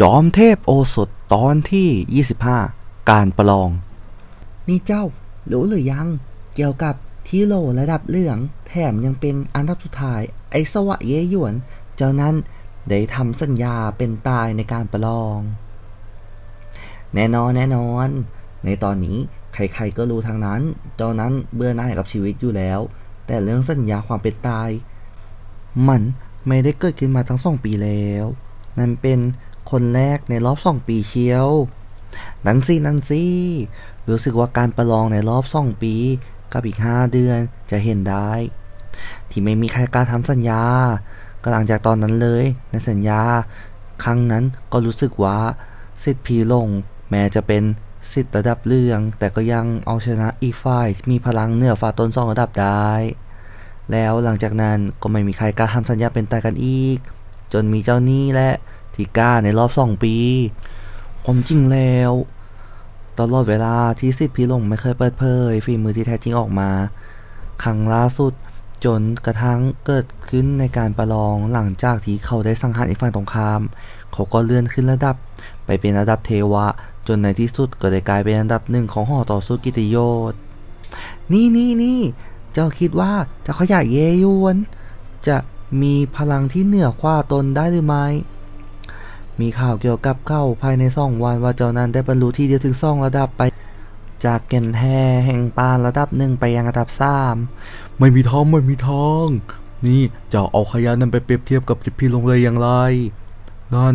จอมเทพโอสถตอนที่ 25 การประลอง นี่เจ้ารู้หรือยัง เกี่ยวกับที่โลระดับเหลือง แถมยังเป็นอันดับสุดท้าย ไอสวะเยหยวน เจ้านั้นได้ทำสัญญาเป็นตายในการประลอง แน่นอนแน่นอน ในตอนนี้ใครๆก็รู้ทางนั้น เจ้านั้นเบื่อหน่ายกับชีวิตอยู่แล้ว แต่เรื่องสัญญาความเป็นตาย มันไม่ได้เกิดขึ้นมาทั้งสองปีแล้ว นั่นเป็น คนแรกในรอบสองปีเชียว นั่นสินั่นสิ รู้สึกว่าการประลองในรอบสองปี กับอีกห้าเดือนจะเห็นได้ ที่ไม่มีใครกล้าทำสัญญา ก็หลังจากตอนนั้นเลยในสัญญา ครั้งนั้นก็รู้สึกว่าสิทธิ์พีลง แม้จะเป็นสิทธิ์ระดับเรื่อง แต่ก็ยังเอาชนะอีฝ่ายที่มีพลังเหนือฝ่าต้นสองระดับได้ แล้วหลังจากนั้นก็ไม่มีใครกล้าทำสัญญาเป็นตายกันอีก จนมีเจ้าหนี้และ ที่กล้าในรอบสองปี ความจริงแล้ว ตลอดเวลาที่สิทธิ์พี่ลงไม่เคยเปิดเผยฝีมือที่แท้จริงออกมา ครั้งล่าสุดจนกระทั่งเกิดขึ้นในการประลองหลังจากที่เขาได้สังหารอีกฝั่งตรงข้าม เขาก็เลื่อนขึ้นระดับ ไปเป็นระดับเทวะ จนในที่สุดก็ได้กลายเป็นอันดับหนึ่งของหอต่อสู้กิตติยศนี่นี่นี่เจ้าคิดว่าจะขยายเยยวน จะมีพลังที่เหนือกว่าตนได้หรือไม่ มีข่าวเกี่ยวกับเข้าภายในสองวันว่าเจ้านั้นได้บรรลุที่เดียวถึงสองระดับไป จากแก่นแท้แห่งปานระดับหนึ่งไปยังระดับสามไม่มีทางไม่มีทางนี่จะเอาขยะนั้นไปเปรียบเทียบกับสิบพี่ลงเลยอย่างไร นั่น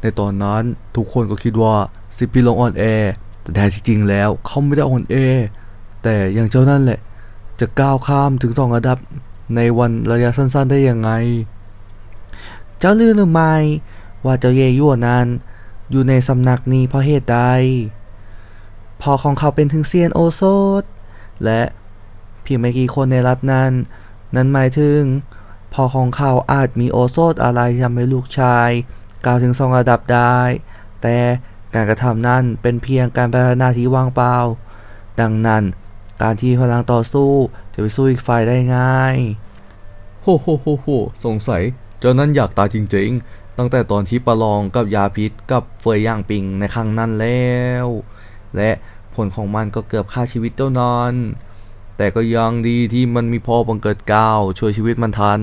ในตอนนั้นทุกคนก็คิดว่าสิบพี่ลงอ่อนแอแต่แท้ที่จริงแล้วเขาไม่ได้อ่อนแอแต่อย่างเจ้านั่นแหละ จะก้าวข้ามถึงสองระดับในวันระยะสั้นๆได้ยังไง เจ้าลืมหรือไม่ ว่าเจ้าเยยั่วนั้น อยู่ในสำนักนี้เพราะเหตุใดพอของเขาเป็นถึงเซียนโอโซดและเพียงไม่กี่คนในรัฐนั้น นั้นหมายถึง พอของเขาอาจมีโอโซดอะไรทำให้ลูกชายก้าวถึงสองระดับได้ แต่การกระทำนั้นเป็นเพียงการพัฒนาที่ว่างเปล่า ดังนั้นการที่พลังต่อสู้จะไปสู้อีกฝ่ายได้ง่าย โหโหโหโหสงสัยเจ้านั้นอยากตายจริงๆ ตั้งแต่ตอนที่ประลองกับยาพิษกับเฟยย่างปิงในครั้งนั้นแล้ว และผลของมันก็เกือบฆ่าชีวิตเจ้านอนแต่ก็ยังดีที่มันมีพ่อบังเกิดเก้าวช่วยชีวิตมันทัน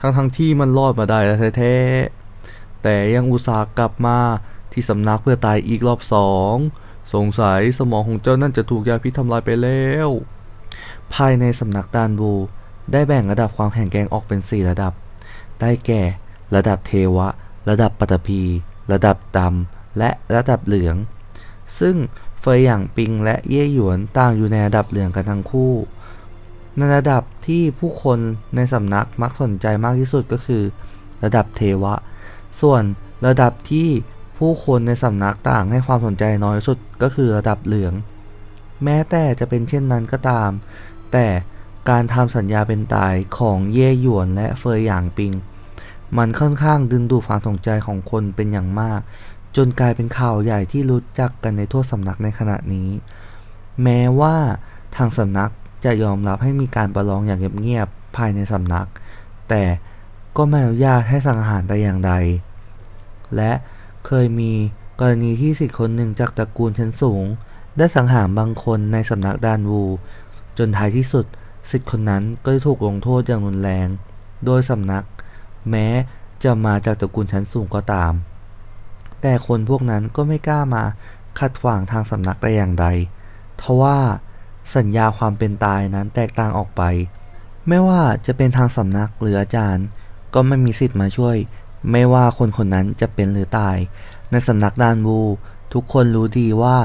ทั้งทั้งที่มันรอดมาได้แล้วแท้ๆแต่ยังอุตส่าห์กลับมาที่สำนักเพื่อตายอีกรอบสองสงสัยสมองของเจ้านั่นจะถูกยาพิษทำลายไปแล้ว ภายในสำนักดานบู ได้แบ่งระดับความแข็งแกร่งออกเป็น 4 ระดับ ได้แก่ ระดับเทวะ ระดับปัตภีระดับดำและระดับเหลือง ซึ่งเฟยหยางปิงและเย่หยวนต่างอยู่ในระดับเหลืองกันทั้งคู่ในระดับที่ผู้คนในสำนักมักสนใจมากที่สุดก็คือ ระดับเทวะ ส่วนระดับที่ผู้คนในสำนักต่างให้ความสนใจน้อยที่สุดก็คือระดับเหลือง แม้แต่จะเป็นเช่นนั้นก็ตาม แต่การทำสัญญาเป็นตายของเย่หยวนและเฟยหยางปิง มันค่อนข้างดึงดูดความสนใจของคนเป็นอย่างมาก จนกลายเป็นข่าวใหญ่ที่รู้จักกันในทั่วสำนักในขณะนี้ แม้ว่าทางสำนักจะยอมรับให้มีการประลองอย่างเงียบๆภายในสำนัก แต่ก็ไม่อนุญาตให้สังหารแต่อย่างใด และเคยมีกรณีที่สิทธิ์คนหนึ่งจากตระกูลชั้นสูง ได้สังหารบางคนในสำนักดานวู จนท้ายที่สุดสิทธิ์คนนั้นก็ได้ถูกลงโทษอย่างรุนแรง โดยสำนัก แม้จะมาจากตระกูลชั้นสูงก็ตาม แต่คนพวกนั้นก็ไม่กล้ามาขัดขวางทางสำนักแต่อย่างใด ทว่าสัญญาความเป็นตายนั้นแตกต่างออกไป ไม่ว่าจะเป็นทางสำนักหรืออาจารย์ ก็ไม่มีสิทธิ์มาช่วย ไม่ว่าคนคนนั้นจะเป็นหรือตาย ในสำนักดานวูทุกคนรู้ดีว่า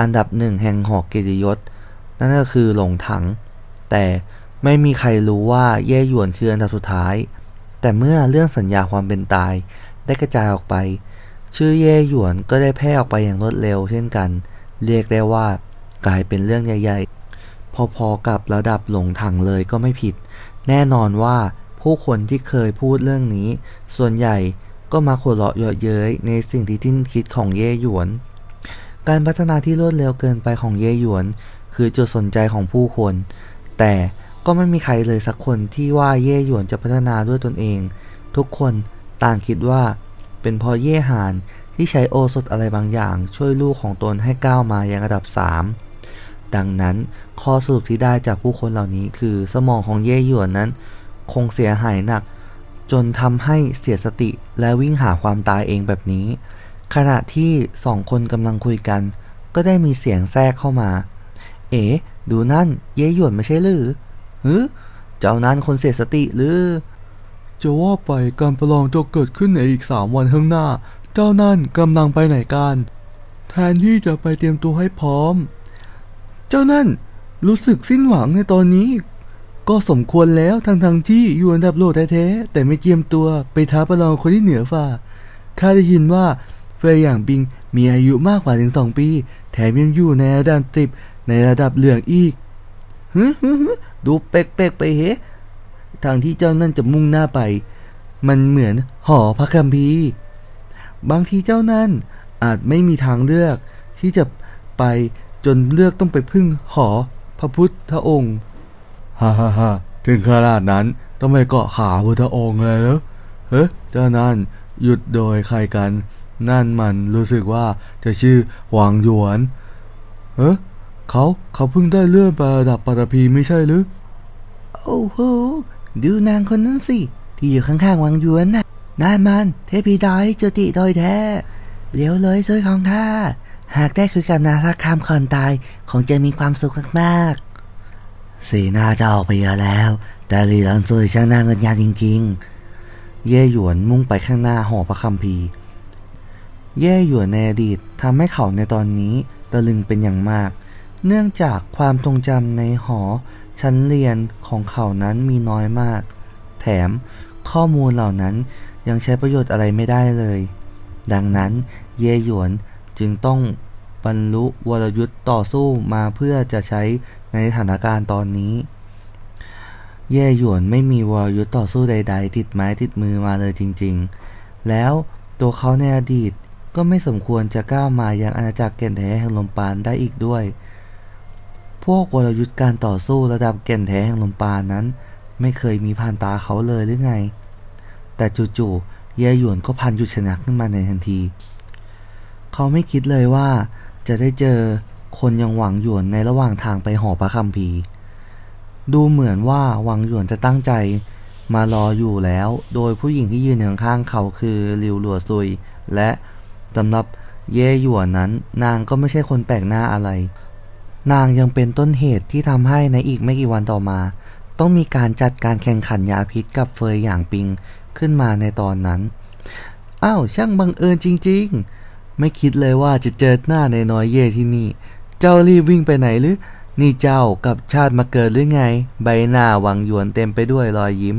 อันดับหนึ่งแห่งหอกเกียรติยศ นั่นก็คือหลงถัง แต่ไม่มีใครรู้ว่าเย่หยวนคืออันดับสุดท้าย แต่เมื่อเรื่องสัญญาความเป็นตาย ได้กระจายออกไป ชื่อเย่หยวนก็ได้แพร่ออกไปอย่างรวดเร็ว เช่นกัน เรียกได้ว่ากลายเป็นเรื่องใหญ่ๆ พอๆกับระดับหลงถังเลยก็ไม่ผิด แน่นอนว่าผู้คนที่เคยพูดเรื่องนี้ ส่วนใหญ่ก็มาหัวเราะเยาะเย้ยในสิ่งที่ทิ้นคิดของเย่หยวน การพัฒนาที่รวดเร็วเกินไปของเย่หยวน คือจุดสนใจของผู้คน แต่ ก็ไม่มีใครเลยสักคนที่ว่าเย่หยวนจะพัฒนาด้วยตนเอง ทุกคนต่างคิดว่า เป็นพราะเย่หานที่ใช้โอสถอะไรบางอย่าง ช่วยลูกของตนให้ก้าวมายังระดับ 3 ดังนั้นข้อสรุปที่ได้จากผู้คนเหล่านี้คือสมองของเย่หยวนนั้น คงเสียหายหนัก จนทำให้เสียสติและวิ่งหาความตายเองแบบนี้ ขณะที่สองคนกำลังคุยกัน ก็ได้มีเสียงแทรกเข้ามา เอ๋ดูนั่น เย่หยวนไม่ใช่หรือ ฮึเจ้านั้นคนเสียสติหรือ จะว่าไปการประลองจะเกิดขึ้นในอีกสามวันข้างหน้า เจ้านั่นกำลังไปไหนกัน แทนที่จะไปเตรียมตัวให้พร้อม เจ้านั่นรู้สึกสิ้นหวังในตอนนี้ ก็สมควรแล้วทั้งทั้งที่อยู่อันดับโลกแท้ๆแต่ไม่เจียมตัวไปท้าประลองคนที่เหนือฝ่าข้าได้ยินว่าเฟยอย่างปิงมีอายุมากกว่าถึงสองปี แถมยังอยู่ในระดับติบในระดับเหลืองอีก ฮึฮึดูเป๊กๆไปเฮทางที่เจ้านั่นจะมุ่งหน้าไป มันเหมือนหอพระคัมภีร์ บางทีเจ้านั่นอาจไม่มีทางเลือกที่จะไปจนเลือกต้องไปพึ่งหอพระพุทธองค์ ฮ่าฮ่าฮ่าถึงขนาดนั้นต้องไปเกาะขาพุทธองค์เลยเหรอเฮ้เจ้านั่นหยุดโดยใครกัน นั่นมันรู้สึกว่าจะชื่อหวางหยวน เฮ้ เขาเขาเพิ่งได้เลื่อนไประดับปัตภีไม่ใช่หรือ โอ้โห ดูนางคนนั้นสิ ที่อยู่ข้างๆวังหยวนน่ะนั่นมัน เทพีดอยจุติโดยแท้เลี้ยวเลยช่วยของข้า หากได้คือกับนารักคามคอนตายคงจะมีความสุขมากๆ สีหน้าจะออกไปเยอะแล้ว แต่ลีลันซุยช่างน่าเงินยาจริง ๆ เย่หยวนมุ่งไปข้างหน้าหอพระคัมภีร์ เย่หยวนในอดีตทำให้เขาในตอนนี้ตะลึงเป็นอย่างมาก เนื่องจากความทรงจำในหอชั้นเรียนของเขานั้นมีน้อยมาก แถมข้อมูลเหล่านั้นยังใช้ประโยชน์อะไรไม่ได้เลย ดังนั้นเยหยวนจึงต้องบรรลุวรยุทธ์ต่อสู้มาเพื่อจะใช้ในสถานการณ์ตอนนี้ เย่หยวนไม่มีวรยุทธ์ต่อสู้ใด ๆ ติดไม้ติดมือมาเลยจริง ๆ แล้วตัวเขาในอดีตก็ไม่สมควรจะก้าวมายังอาณาจักรแกนแท้แห่งลมปานได้อีกด้วย พวกวรยุทธ์การต่อสู้ระดับแก่นแท้แห่งลมปานนั้น ไม่เคยมีผ่านตาเขาเลยหรือไง แต่จู่ๆเย่หยวนก็พันหยุดชนะขึ้นมาในทันที เขาไม่คิดเลยว่าจะได้เจอคนยังหวังหยวนในระหว่างทางไปหอพระคัมภีดูเหมือนว่าหวังหยวนจะตั้งใจมารออยู่แล้ว โดยผู้หญิงที่ยืนอยู่ข้างเขาคือลิวหลัวซุย และสำหรับเย่หยวนนั้น นางก็ไม่ใช่คนแปลกหน้าอะไร นางยังเป็นต้นเหตุที่ทำให้ในอีกไม่กี่วันต่อมา ต้องมีการจัดการแข่งขันยาพิษกับเฟยหยางปิงขึ้นมาในตอนนั้น อ้าว ช่างบังเอิญจริง ๆ ไม่คิดเลยว่าจะเจอหน้าในน้อยเย่ที่นี่ เจ้ารีบวิ่งไปไหนหรือ นี่เจ้ากับชาติมาเกิดหรือไง ใบหน้าหวังหยวนเต็มไปด้วยรอยยิ้ม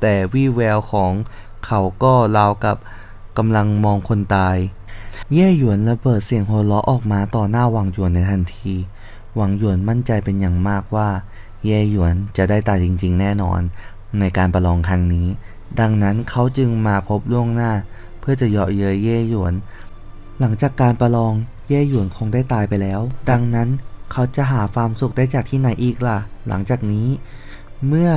แต่วี่แววของเขาก็ราวกับกำลังมองคนตาย เย่หยวนระเบิดเสียงหัวเราะออกมาต่อหน้าหวังหยวนในทันที หวังหยวนมั่นใจเป็นอย่างมากว่า เย่หยวนจะได้ตายจริงๆ แน่นอน ในการประลองครั้งนี้ ดังนั้นเขาจึงมาพบล่วงหน้า เพื่อจะเยาะเย้ยเย่หยวน หลังจากการประลองเย่หยวนคงได้ตายไปแล้ว ดังนั้นเขาจะหาความสุขได้จากที่ไหนอีกล่ะ หลังจากนี้ เมื่อ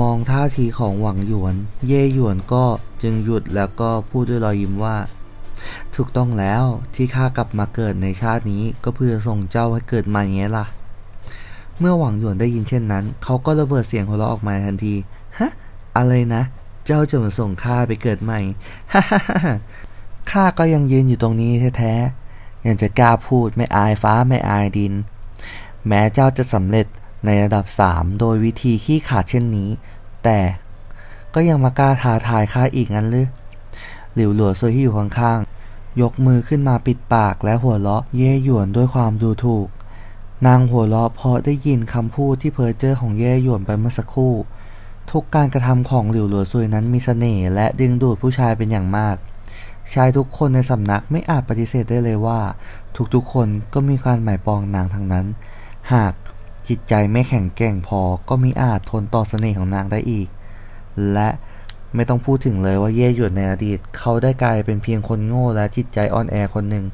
มองท่าทีของหวังหยวน เย่หยวนก็จึงหยุดแล้วก็พูดด้วยรอยยิ้มว่า ถูกต้องแล้วที่ข้ากลับมาเกิดในชาตินี้ก็เพื่อส่งเจ้าให้เกิดมาอย่างนี้ล่ะ เมื่อหวังหยวนได้ยินเช่นนั้น เขาก็ระเบิดเสียงหัวเราะออกมาทันที ฮะ อะไรนะ เจ้าจะมาส่งข้าไปเกิดใหม่ ฮ่าฮ่าฮ่าข้าก็ยังยืนอยู่ตรงนี้แท้ๆ ยังจะกล้าพูดไม่อายฟ้าไม่อายดิน แม้เจ้าจะสำเร็จในระดับสามโดยวิธีขี้ขาดเช่นนี้ แต่ก็ยังมากล้าท้าทายข้าอีกงั้นหรือหลิวหลัวซวยที่อยู่ข้างๆ ยกมือขึ้นมาปิดปากและหัวเราะเย่หยวนด้วยความดูถูก นางหัวเราะเพราะได้ยินคำพูดที่เพ้อเจ้อของเย่หยวนไปเมื่อสักครู่ ทุกการกระทำของหลิวหลัวซวยนั้นมีเสน่ห์และดึงดูดผู้ชายเป็นอย่างมาก ชายทุกคนในสำนักไม่อาจปฏิเสธได้เลยว่า ทุกๆคนก็มีการหมายปองนางทั้งนั้น หากจิตใจไม่แข็งแกร่งพอก็มิอาจทนต่อเสน่ห์ของนางได้อีก และ ไม่ต้องพูดถึงเลยว่าเย่หยวนในอดีต เขาได้กลายเป็นเพียงคนโง่และจิตใจอ่อนแอคนหนึ่ง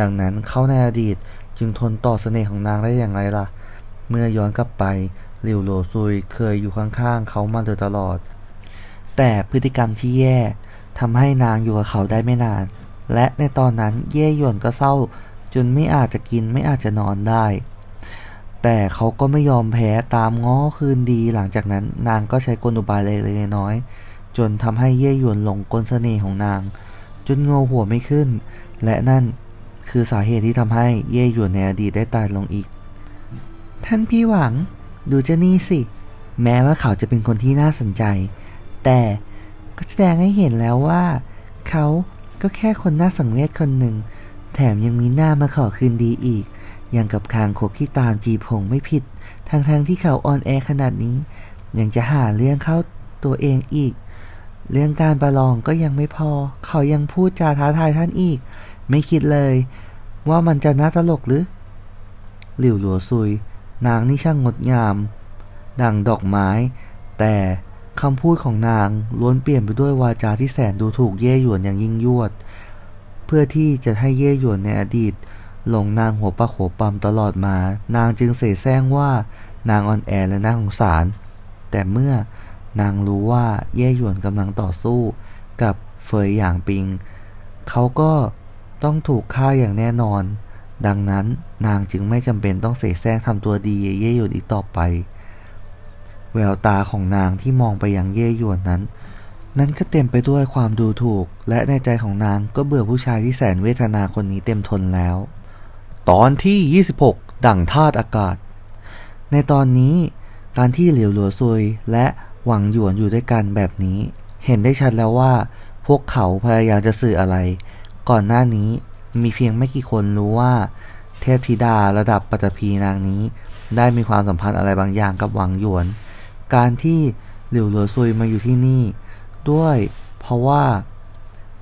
ดังนั้นเขาในอดีตจึงทนต่อเสน่ห์ของนางได้อย่างไรล่ะ เมื่อย้อนกลับไปหลิวโหลซุยเคยอยู่ข้างๆเขามาโดยตลอด แต่พฤติกรรมที่แย่ทำให้นางอยู่กับเขาได้ไม่นาน และในตอนนั้นเย่หยวนก็เศร้า จนไม่อาจจะกินไม่อาจจะนอนได้ แต่เขาก็ไม่ยอมแพ้ตามง้อคืนดีหลังจากนั้นนางก็ใช้กลอุบายเล็กๆน้อยๆ จนทำให้เย่หยวนหลงกลเสน่ห์ของนาง จนงอหัวไม่ขึ้น และนั่นคือสาเหตุที่ทำให้เย่หยวนในอดีตได้ตายลงอีก ท่านพี่หวัง ดูเจนี่สิ แม้ว่าเขาจะเป็นคนที่น่าสนใจ แต่ก็แสดงให้เห็นแล้วว่า เขาก็แค่คนน่าสังเวชคนหนึ่ง แถมยังมีหน้ามาขอคืนดีอีก อย่างกับคางคกที่ตามจีบหงไม่ผิดทั้งๆทที่เขาอ่อนแอขนาดนี้ ยังจะหาเรื่องเข้าตัวเองอีก เรื่องการประลองก็ยังไม่พอ เขายังพูดจาท้าทายท่านอีก ไม่คิดเลย ว่ามันจะน่าตลกหรือ หลิวหลัวซุย นางนี่ช่างงดงาม ดังดอกไม้ แต่คำพูดของนางล้วนเปลี่ยนไปด้วยวาจาที่แสนดูถูกเย่หยวนอย่างยิ่งยวด เพื่อที่จะให้เย่หยวนในอดีตหลงนางหัวปะหัวปั๊มตลอดมา นางจึงเสแสร้งว่านางอ่อนแอและน่าสงสาร แต่เมื่อ นางรู้ว่าเย่หยวนกำลังต่อสู้กับเฟยหยางปิง เขาก็ต้องถูกฆ่าอย่างแน่นอน ดังนั้นนางจึงไม่จำเป็นต้องเสแสร้งทำตัวดีเย่หยวนอีกต่อไป แววตาของนางที่มองไปยังเย่หยวนนั้น นั้นก็เต็มไปด้วยความดูถูก และในใจของนางก็เบื่อผู้ชายที่แสนเวทนาคนนี้เต็มทนแล้ว ตอนที่ 26 ดั่งธาตุอากาศ ในตอนนี้การที่เหลียวหลัวซุยและ หวังหยวนอยู่ด้วยกันแบบนี้ เห็นได้ชัดแล้วว่า พวกเขาพยายามจะสื่ออะไร ก่อนหน้านี้มีเพียงไม่กี่คนรู้ว่า เทพธิดาระดับปัตภีนางนี้ ได้มีความสัมพันธ์อะไรบางอย่างกับหวังหยวน การที่หลิวหลัวซุยมาอยู่ที่นี่ ด้วยเพราะว่า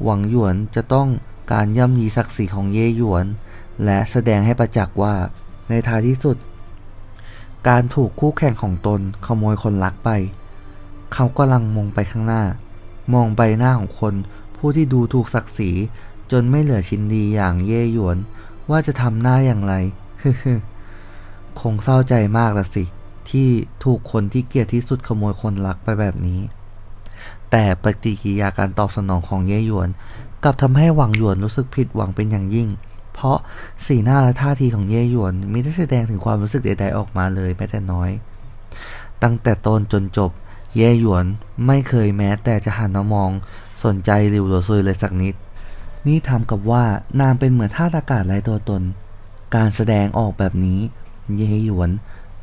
หวังหยวนจะต้องการย่ำยีศักดิ์ศรีของเย่หยวน และแสดงให้ประจักษ์ว่าในท้ายที่สุด การถูกคู่แข่งของตนขโมยคนรักไป เขากำลังมองไปข้างหน้า มองใบหน้าของคน ผู้ที่ดูถูกศักดิ์ศรีจนไม่เหลือชิ้นดีอย่างเย่หยวน ว่าจะทำหน้าอย่างไรคงเศร้าใจมากละสิ ที่ถูกคนที่เกลียดที่สุดขโมยคนรักไปแบบนี้ แต่ปฏิกิริยาการตอบสนองของเย่หยวนกลับทำให้หวังหยวนรู้สึกผิดหวังเป็นอย่างยิ่ง เพราะสีหน้าและท่าทีของเย่หยวนม่ได้แสดงถึงความรู้สึกใดๆออกมาเลยแม้แต่น้อย ตั้งแต่ต้นจนจบ เย่หยวนไม่เคยแม้แต่จะหันมามองสนใจหลิวหลัวซุยเลยสักนิด นี่ทำกับว่านางเป็นเหมือนท่าอากาศไร้ตัวตน การแสดงออกแบบนี้ เย่หยวน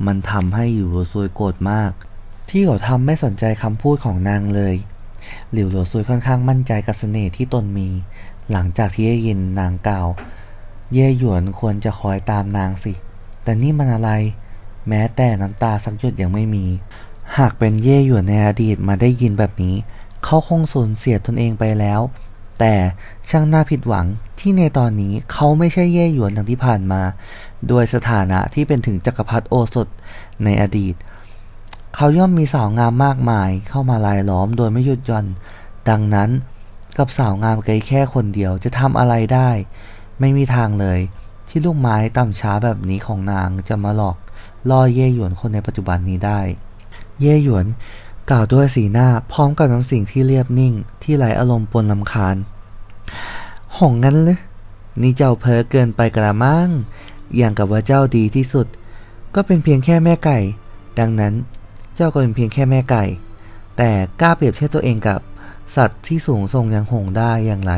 มันทำให้หลิวหลัวซุยโกรธมาก ที่เขาทำไม่สนใจคำพูดของนางเลยหลิวหลัวซุยค่อนข้างมั่นใจกับเสน่ห์ที่ตนมี หลังจากที่ได้ยินนางกล่าว เย่หยวนควรจะคอยตามนางสิ แต่นี่มันอะไร แม้แต่น้ำตาสักหยดยังไม่มี หากเป็นเย่หยวนในอดีตมาได้ยินแบบนี้ เขาคงสูญเสียตนเองไปแล้ว แต่ช่างน่าผิดหวังที่ในตอนนี้เขาไม่ใช่เย่หยวนดังที่ผ่านมาด้วยสถานะที่เป็นถึงจักรพรรดิโอสถในอดีต เขาย่อมมีสาวงามมากมายเข้ามาลายล้อมโดยไม่หยุดหย่อน ดังนั้นกับสาวงามไกลแค่คนเดียวจะทำอะไรได้ ไม่มีทางเลยที่ลูกไม้ต่ำช้าแบบนี้ของนางจะมาหลอกล่อเย่หยวนคนในปัจจุบันนี้ได้ เย่หยวน กล่าวด้วยสีหน้าพร้อมกับน้ำเสียงที่เรียบนิ่งที่ไร้อารมณ์ปนลำคาญหงงั้นเลยนี่เจ้าเพ้อเกินไปกระมังอย่างกับว่าเจ้าดีที่สุด ก็เป็นเพียงแค่แม่ไก่ ดังนั้นเจ้าก็เป็นเพียงแค่แม่ไก่ แต่กล้าเปรียบเทียบตัวเองกับ สัตว์ที่สูงส่งอย่างหงได้อย่างไร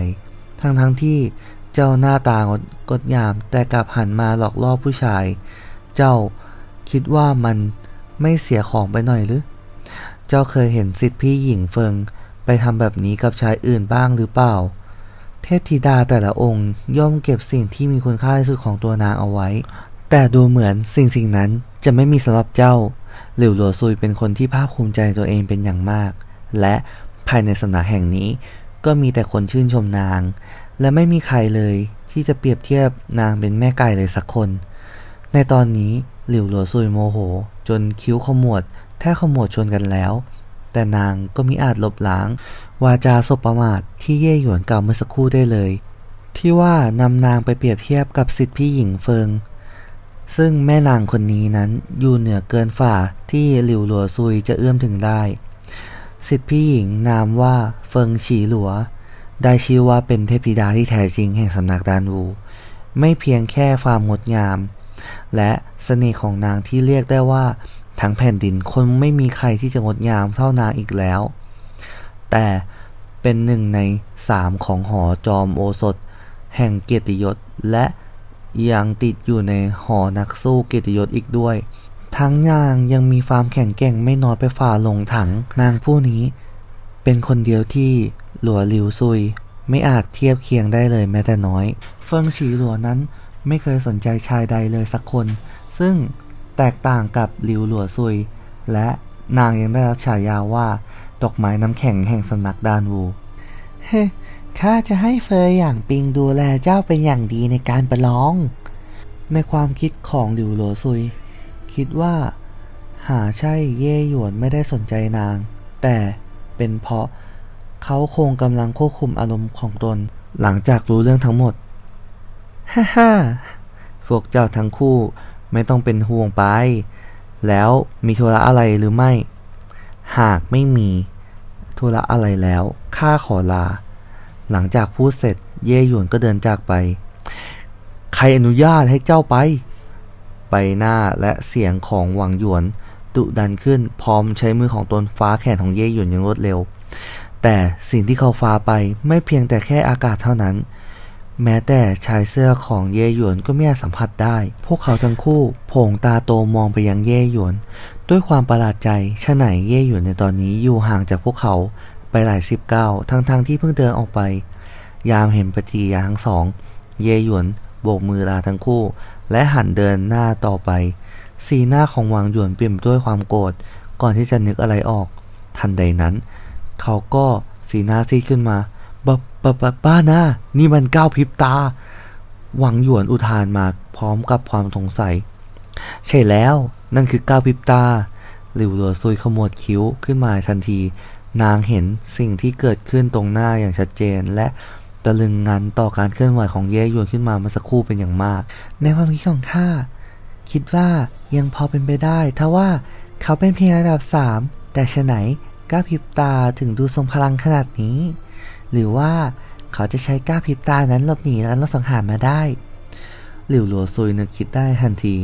ทั้งทั้งที่เจ้าหน้าตางดงดงาม แต่กลับหันมาหลอกล่อผู้ชาย เจ้าคิดว่ามัน ไม่เสียของไปหน่อยหรือ เจ้าเคยเห็นสิทธิพี่หญิงเฟิงไปทำแบบนี้กับชายอื่นบ้างหรือเปล่า เทพธิดาแต่ละองค์ย่อมเก็บสิ่งที่มีคุณค่าที่สุดของตัวนางเอาไว้ แต่ดูเหมือนสิ่งสิ่งนั้นจะไม่มีสำหรับเจ้า หลิวหลัวซุยเป็นคนที่ภาคภูมิใจตัวเองเป็นอย่างมาก และภายในสำนักแห่งนี้ก็มีแต่คนชื่นชมนาง และไม่มีใครเลยที่จะเปรียบเทียบนางเป็นแม่ไก่เลยสักคน ในตอนนี้หลิวหลัวซุยโมโห นคิ้วขมวด แทบขมวดชนกันแล้ว แต่นางก็มิอาจลบล้าง วาจาสบประมาทที่เย่หยวนกล่าวเมื่อสักครู่ได้เลย ที่ว่านำนางไปเปรียบเทียบกับสิทธิพี่หญิงเฟิง ซึ่งแม่นางคนนี้นั้นอยู่เหนือเกินฝ่าที่หลิวหลัวซุยจะเอื้อมถึงได้ สิทธิพี่หญิงนามว่าเฟิงฉีหลัว ได้ชื่อว่าเป็นเทพธิดาที่แท้จริงแห่งสำนักดานวู ไม่เพียงแค่ความงดงาม และเสน่ห์ของนางที่เรียกได้ว่า ทั้งแผ่นดินคนไม่มีใครที่จะงดงามเท่านางอีกแล้ว แต่เป็นหนึ่งในสามของหอจอมโอสถ แห่งเกียรติยศและยังติดอยู่ในหอนักสู้เกียรติยศอีกด้วย ทั้งนางยังมีความแข็งแกร่งไม่น้อยไปฝ่าลงถังนางผู้นี้ เป็นคนเดียวที่หลัวหลิวซุย ไม่อาจเทียบเคียงได้เลยแม้แต่น้อย เฟิงฉีหลัวนั้น ไม่เคยสนใจชายใดเลยสักคน ซึ่งแตกต่างกับหลิวหลัวซุย และนางยังได้รับฉายาว่า ดอกไม้น้ำแข็งแห่งสำนักดานวูเฮ้ข้าจะให้เฟยอย่างปิงดูแลเจ้าเป็นอย่างดีในการประลอง ในความคิดของหลิวหลัวซุย คิดว่า หาใช่เย่หยวนไม่ได้สนใจนาง แต่เป็นเพราะเขาคงกำลังควบคุมอารมณ์ของตน หลังจากรู้เรื่องทั้งหมด ฮ่าฮ่าพวกเจ้าทั้งคู่ไม่ต้องเป็นห่วงไป แล้วมีธุระอะไรหรือไม่ หากไม่มีธุระอะไรแล้วข้าขอลา หลังจากพูดเสร็จเย่หยวนก็เดินจากไป ใครอนุญาตให้เจ้าไป ใบหน้าและเสียงของหวังหยวนดุดันขึ้นพร้อมใช้มือของตนฟ้าแขนของเย่หยวนอย่างรวดเร็ว แต่สิ่งที่เขาฟ้าไปไม่เพียงแต่แค่อากาศเท่านั้น แม้แต่ชายเสื้อของเย่หยวนก็ไม่อาจสัมผัสได้ พวกเขาทั้งคู่โผงตาโตมองไปยังเย่หยวน ด้วยความประหลาดใจชะไหนเย่หยวนในตอนนี้อยู่ห่างจากพวกเขาไปหลายสิบก้าวทั้งๆทที่เพิ่งเดินออกไป ยามเห็นปฏิกิริยาทั้งสอง เย่หยวนโบกมือลาทั้งคู่ และหันเดินหน้าต่อไป สีหน้าของหวางหยวนเปลี่ยนด้วยความโกรธก่อนที่จะนึกอะไรออก ทันใดนั้น เขาก็สีหน้าซีดขึ้นมา บะบะบะบ้านะนี่มันก้าวพริบตา หวังหยวนอุทานมาพร้อมกับความสงสัย ใช่แล้ว นั่นคือก้าวพริบตา หลิวหลัวซุยขมวดคิ้วขึ้นมาทันที นางเห็นสิ่งที่เกิดขึ้นตรงหน้าอย่างชัดเจน และตะลึงงันต่อการเคลื่อนไหวของเย่หยวนขึ้นมาเมื่อสักครู่เป็นอย่างมาก ในความคิดของข้าคิดว่ายังพอเป็นไปได้ถ้าว่าเขาเป็นเพียงระดับสามแต่ฉะไหนก้าวพริบตาถึงดูทรงพลังขนาดนี้ หรือว่าเขาจะใช้ก้าพริบตานั้นหลบหนีและลดสังหารมาได้ หลิวหลัวซุยนึกคิดได้ทันที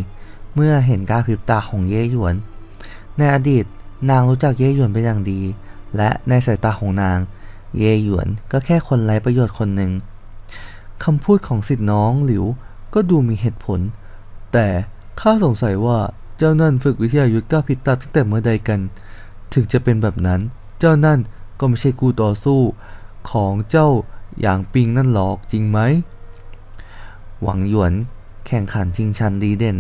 เมื่อเห็นก้าพริบตาของเย่หยวน ในอดีตนางรู้จักเย่หยวนเป็นอย่างดี และในสายตาของนาง เย่หยวนก็แค่คนไร้ประโยชน์คนหนึ่งคำพูดของสิทธิน้องหลิวก็ดูมีเหตุผล แต่ข้าสงสัยว่าเจ้านั่นฝึกวิทยายุทธก้าพิบตาตั้งแต่เมื่อใดกัน ถึงจะเป็นแบบนั้น เจ้านั่นก็ไม่ใช่คู่ต่อสู้ ของเจ้าอย่างปิงนั่นหรอกจริงไหม หวังหยวนแข่งขันชิงชันดีเด่น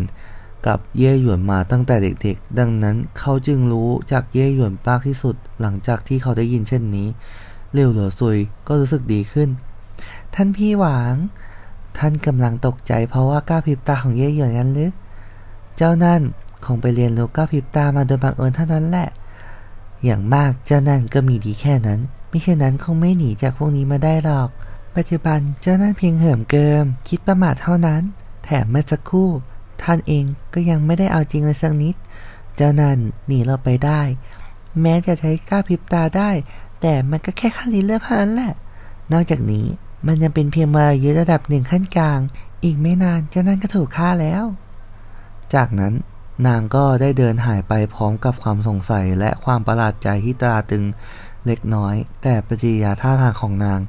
กับเย่หยวนมาตั้งแต่เด็กๆ ดังนั้นเขาจึงรู้จากเย่หยวนมากที่สุดหลังจากที่เขาได้ยินเช่นนี้เร็วเหลือซุยก็รู้สึกดีขึ้น ท่านพี่หวางท่านกำลังตกใจเพราะว่าก้าพิบตาของเย่หยวนนั้นหรือเจ้านั่นคงไปเรียนรู้ก้าพิบตามาโดยบังเอิญเท่านั้นแหละ อย่างมากเจ้านั่นก็มีดีแค่นั้น ม่เช่นนั้นคงไม่หนีจากพวกนี้มาได้หรอก ปัจจุบันเจ้านั่นเพียงเหิมเกิม คิดประมาทเท่านั้น แถมเมื่อสักครู่ ท่านเองก็ยังไม่ได้เอาจริงเลยสักนิด เจ้านั่นหนีเราไปได้ แม้จะใช้กล้าพริบตาได้ แต่มันก็แค่ขั้นลิ้นเลือดเท่านั้นแหละ นอกจากนี้มันยังเป็นเพียงมายุระดับหนึ่งขั้นกลาง อีกไม่นานเจ้านั่นก็ถูกฆ่าแล้ว จากนั้นนางก็ได้เดินหายไปพร้อมกับความสงสัยและความประหลาดใจที่ตราตรึง เล็กน้อย แต่ปฏิยาท่าทางของนาง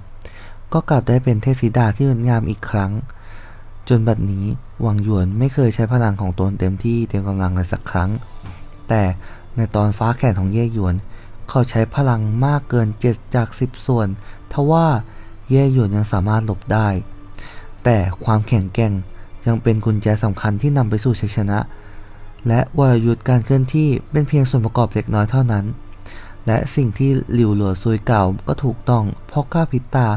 ก็กลับได้เป็นเทพธิดาที่งดงามอีกครั้ง จนบัดนี้หวังหยวนไม่เคยใช้พลังของตนเต็มที่เต็มกำลังเลยสักครั้ง แต่ในตอนฟ้าแข่งของเย่หยวน เขาใช้พลังมากเกินเจ็ดจากสิบส่วนทว่าเย่หยวนยังสามารถหลบได้ แต่ความแข็งแกร่งยังเป็นกุญแจสำคัญที่นำไปสู่ชัยชนะ และวรยุทธ์การเคลื่อนที่เป็นเพียงส่วนประกอบเล็กน้อยเท่านั้น และสิ่งที่หลิวหลัวซุยเก่าก็ถูกต้อง เพราะก้าพิตา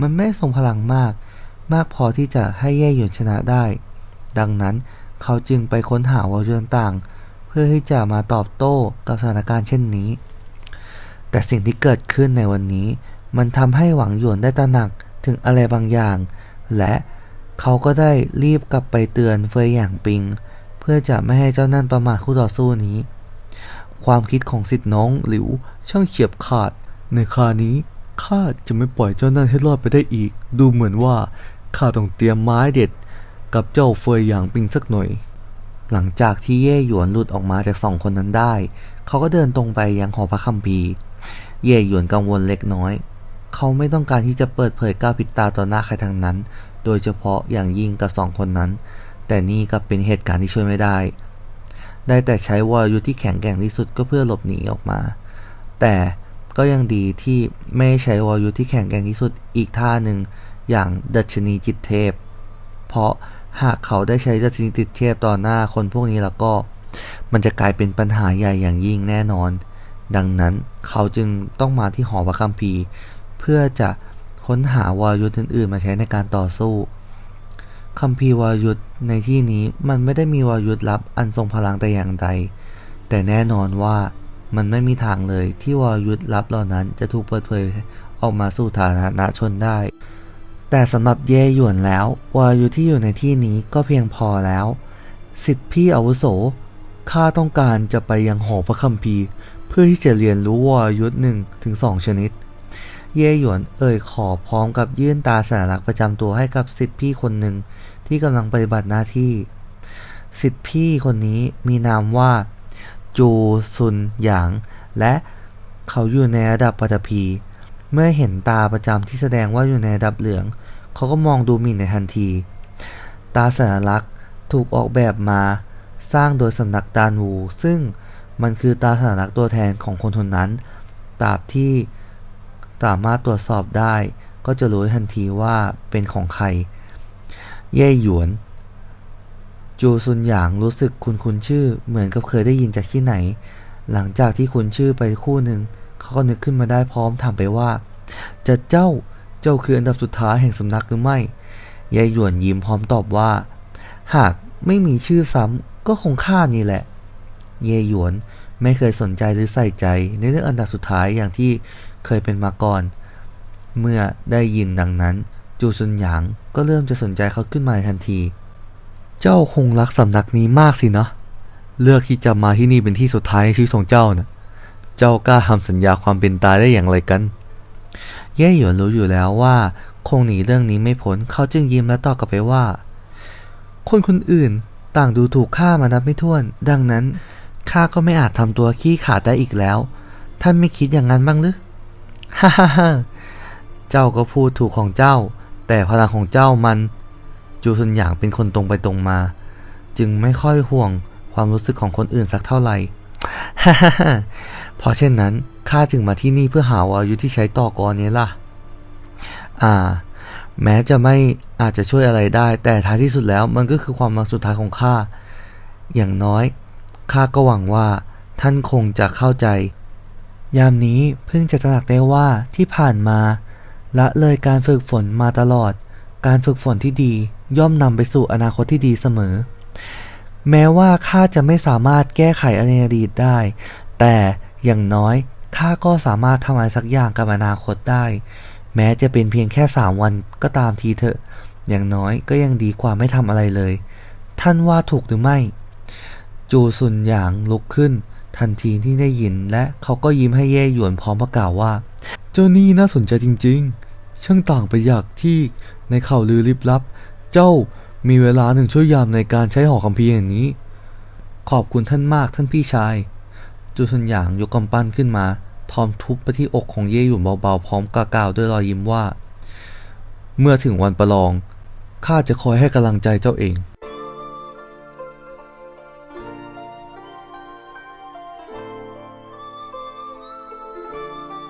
มันไม่ทรงพลังมาก มากพอที่จะให้แย่หยวนชนะได้ ดังนั้นเขาจึงไปค้นหาวรยุต่างๆเพื่อที่จะมาตอบโต้กับสถานการณ์เช่นนี้ แต่สิ่งที่เกิดขึ้นในวันนี้ มันทำให้หวังหยวนได้ตระหนักถึงอะไรบางอย่าง และเขาก็ได้รีบกลับไปเตือนเฟยหยางปิง เพื่อจะไม่ให้เจ้านั่นประมาทคู่ต่อสู้นี้ ความคิดของสิทธิน้องหลิว ช่างเฉียบขาด ในคานี้ข้าจะไม่ปล่อยเจ้านั่นให้รอดไปได้อีก ดูเหมือนว่าข้าต้องเตรียมไม้เด็ด กับเจ้าเฟยหยางปิงสักหน่อย หลังจากที่เย่หยวนหลุดออกมาจากสองคนนั้นได้ เขาก็เดินตรงไปยังหอพระคัมภีร์ เย่หยวนกังวลเล็กน้อย เขาไม่ต้องการที่จะเปิดเผยก้าวพิตาต่อหน้าใครทั้งนั้น โดยเฉพาะอย่างยิ่งกับสองคนนั้น แต่นี่ก็เป็นเหตุการณ์ที่ช่วยไม่ได้ ได้แต่ใช้วรยุทธ์ที่แข็งแกร่งที่สุดก็เพื่อหลบหนีออกมา แต่ก็ยังดีที่ไม่ใช้วรยุทธ์ที่แข็งแกร่งที่สุดอีกท่าหนึ่งอย่างดัชนีจิตเทพ เพราะหากเขาได้ใช้ดัชนีจิตเทพต่อหน้าคนพวกนี้แล้วก็ มันจะกลายเป็นปัญหาใหญ่อย่างยิ่งแน่นอน ดังนั้นเขาจึงต้องมาที่หอพระคัมภีร์ เพื่อจะค้นหาวรยุทธ์อื่น ๆ มาใช้ในการต่อสู้คัมภีร์วรยุทธ์ในที่นี้มันไม่ได้มีวรยุทธ์ลับอันทรงพลังแต่อย่างใด แต่แน่นอนว่า มันไม่มีทางเลยที่วรยุทธลับเหล่านั้นจะถูกเปิดเผยออกมาสู่สาธาชนได้ แต่สำหรับเย่หยวนแล้ววรยุทธที่อยู่ในที่นี้ก็เพียงพอแล้ว สิทธิพี่อาวุโสข้าต้องการจะไปยังหอพระคัมภีร์ เพื่อที่จะเรียนรู้วรยุทธหนึ่งถึงสองชนิด เย่หยวนเอ่ยขอพร้อมกับยื่นตาสัญลักษณ์ประจำตัวให้กับสิทธิพี่คนหนึ่งที่กำลังปฏิบัติหน้าที่ สิทธิพี่คนนี้มีนามว่า จูซุนหยาง และเขาอยู่ในระดับปัตภีเมื่อเห็นตาประจำที่แสดงว่าอยู่ในระดับเหลือง เขาก็มองดูหมิ่นในทันที ตาสัญลักษณ์ถูกออกแบบมาสร้างโดยสำนักดานูซึ่งมันคือตาสัญลักษณ์ตัวแทนของคนคนนั้นตราบที่สามารถตรวจสอบได้ ก็จะรู้ทันทีว่าเป็นของใคร เย่หยวน จูซุนหยางรู้สึกคุ้นคุ้นๆชื่อเหมือนกับเคยได้ยินจากที่ไหน หลังจากที่คุ้นชื่อไปคู่หนึ่งเขาก็นึกขึ้นมาได้พร้อมถามไปว่า จะเจ้าเจ้าคืออันดับสุดท้ายแห่งสำนักหรือไม่ยายหยวนยิ้มพร้อมตอบว่า หากไม่มีชื่อซ้ำก็คงข้านี่แหละ เยหยวนไม่เคยสนใจหรือใส่ใจในเรื่องอันดับสุดท้ายอย่างที่เคยเป็นมาก่อน เมื่อได้ยินดังนั้น จูซุนหยางก็เริ่มจะสนใจเขาขึ้นมาทันที เจ้าคงรักสำนักนี้มากสินะ เลือกที่จะมาที่นี่เป็นที่สุดท้ายในชีวิตของเจ้านะเจ้ากล้าทำสัญญาความเป็นตายได้อย่างไรกัน เย่หยวนรู้อยู่แล้วว่า คงหนีเรื่องนี้ไม่พ้นเขาจึงยิ้มและตอบกลับไปว่า คนคนอื่นต่างดูถูกข้ามานับไม่ถ้วน ดังนั้นข้าก็ไม่อาจทำตัวขี้ขลาดได้อีกแล้ว ท่านไม่คิดอย่างนั้นบ้างหรือฮ่าฮ่าฮ่าเจ้าก็พูดถูกของเจ้า แต่พลังของเจ้ามัน จูซุนหยางเป็นคนตรงไปตรงมา จึงไม่ค่อยห่วงความรู้สึกของคนอื่นสักเท่าไหร่ฮ่าฮ่าฮ่าเพราะเช่นนั้นข้าถึงมาที่นี่เพื่อหาวายุที่ใช้ต่อกรนี้ล่ะ อ่า แม้จะไม่อาจจะช่วยอะไรได้ แต่ท้ายที่สุดแล้วมันก็คือความหวังสุดท้ายของข้า อย่างน้อยข้าก็หวังว่าท่านคงจะเข้าใจ ยามนี้เพิ่งจะตระหนักได้ว่าที่ผ่านมาละเลยการฝึกฝนมาตลอด การฝึกฝนที่ดี ย่อมนำไปสู่อนาคตที่ดีเสมอ แม้ว่าข้าจะไม่สามารถแก้ไขในอดีตได้ แต่อย่างน้อยข้าก็สามารถทำอะไรสักอย่างกับอนาคตได้ แม้จะเป็นเพียงแค่สามวันก็ตามทีเถอะ อย่างน้อยก็ยังดีกว่าไม่ทำอะไรเลย ท่านว่าถูกหรือไม่ จูซุนหยางลุกขึ้น ทันทีที่ได้ยินและเขาก็ยิ้มให้เย่หยวนพร้อมประกาวว่า เจ้านี่น่าสนใจจริง ๆ ช่างต่างไปจากที่ในข่าวลือลิบลับ เจ้ามีเวลาหนึ่งช่วยยามในการใช้หอคัมภีร์อย่างนี้ ขอบคุณท่านมากท่านพี่ชาย จูซันหยางยกกำปั้นขึ้นมา ทอมทุบไปที่อกของเย่หยวนเบาๆ พร้อมกากาวด้วยรอยยิ้มว่า เมื่อถึงวันประลอง ข้าจะคอยให้กำลังใจเจ้าเอง